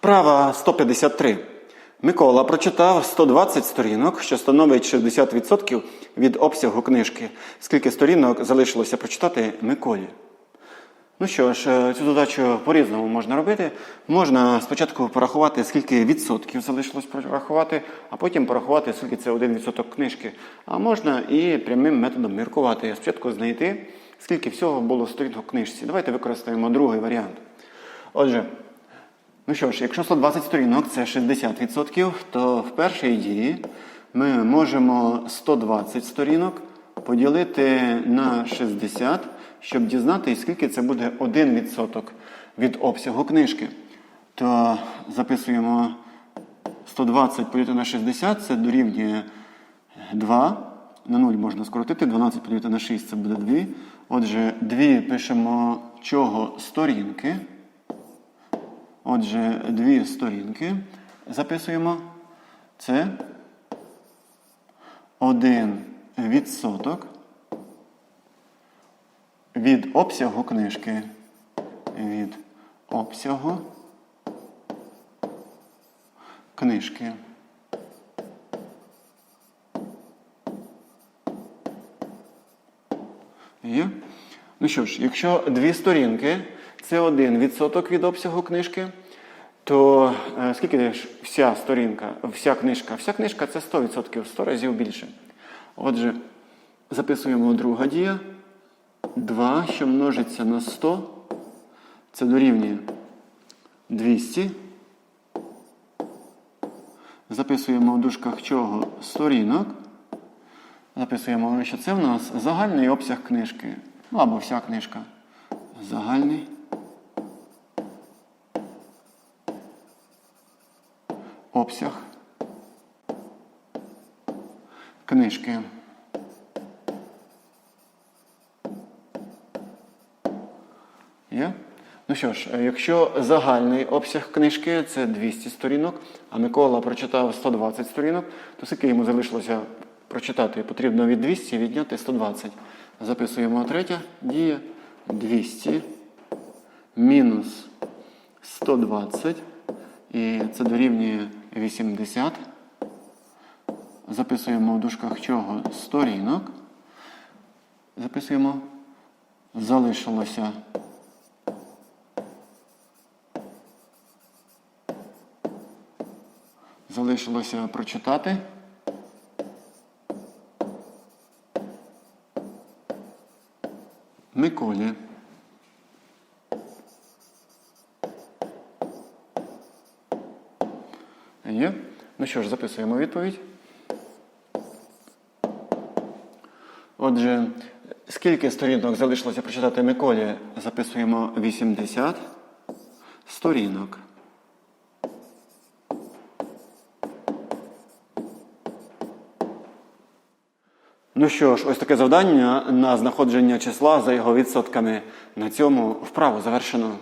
Вправа 153. Микола прочитав 120 сторінок, що становить 60% від обсягу книжки. Скільки сторінок залишилося прочитати Миколі? Ну що ж, е, цю задачу по-різному можна робити. Можна спочатку порахувати, скільки відсотків залишилось порахувати, а потім порахувати, скільки це один відсоток книжки. А можна і прямим методом міркувати. Спочатку знайти, скільки всього було сторінок в книжці. Давайте використаємо другий варіант. Отже, ну що ж, якщо 120 сторінок це 60%, то в першій дії ми можемо 120 сторінок поділити на 60, щоб дізнатися, скільки це буде 1% від обсягу книжки. То записуємо 120 поділити на 60, це дорівнює 2. На 0 можна скоротити, 12 поділити на 6 це буде 2. Отже, 2 пишемо чого сторінки. Отже, дві сторінки записуємо. Це один відсоток від обсягу книжки. Від обсягу книжки. Є? Ну що ж, якщо дві сторінки це один відсоток від обсягу книжки, то е, скільки ж вся сторінка, вся книжка? Вся книжка це 100%, 100 разів більше. Отже, записуємо друга дія. 2, що множиться на 100, це дорівнює 200. Записуємо в дужках чого сторінок. Записуємо, що це в нас загальний обсяг книжки. Ну або вся книжка. Загальний. Обсяг книжки. Є? Ну що ж, якщо загальний обсяг книжки це 200 сторінок, а Микола прочитав 120 сторінок, то скільки йому залишилося прочитати? Потрібно від 200 відняти 120. Записуємо третя дія. 200 мінус 120. І це дорівнює 80. Записуємо в дужках чого сторінок. Записуємо. Залишилося. Залишилося прочитати. Миколі. Є. Ну що ж, записуємо відповідь. Отже, скільки сторінок залишилося прочитати Миколі? Записуємо 80 сторінок. Ну що ж, ось таке завдання на знаходження числа за його відсотками. На цьому вправу завершено.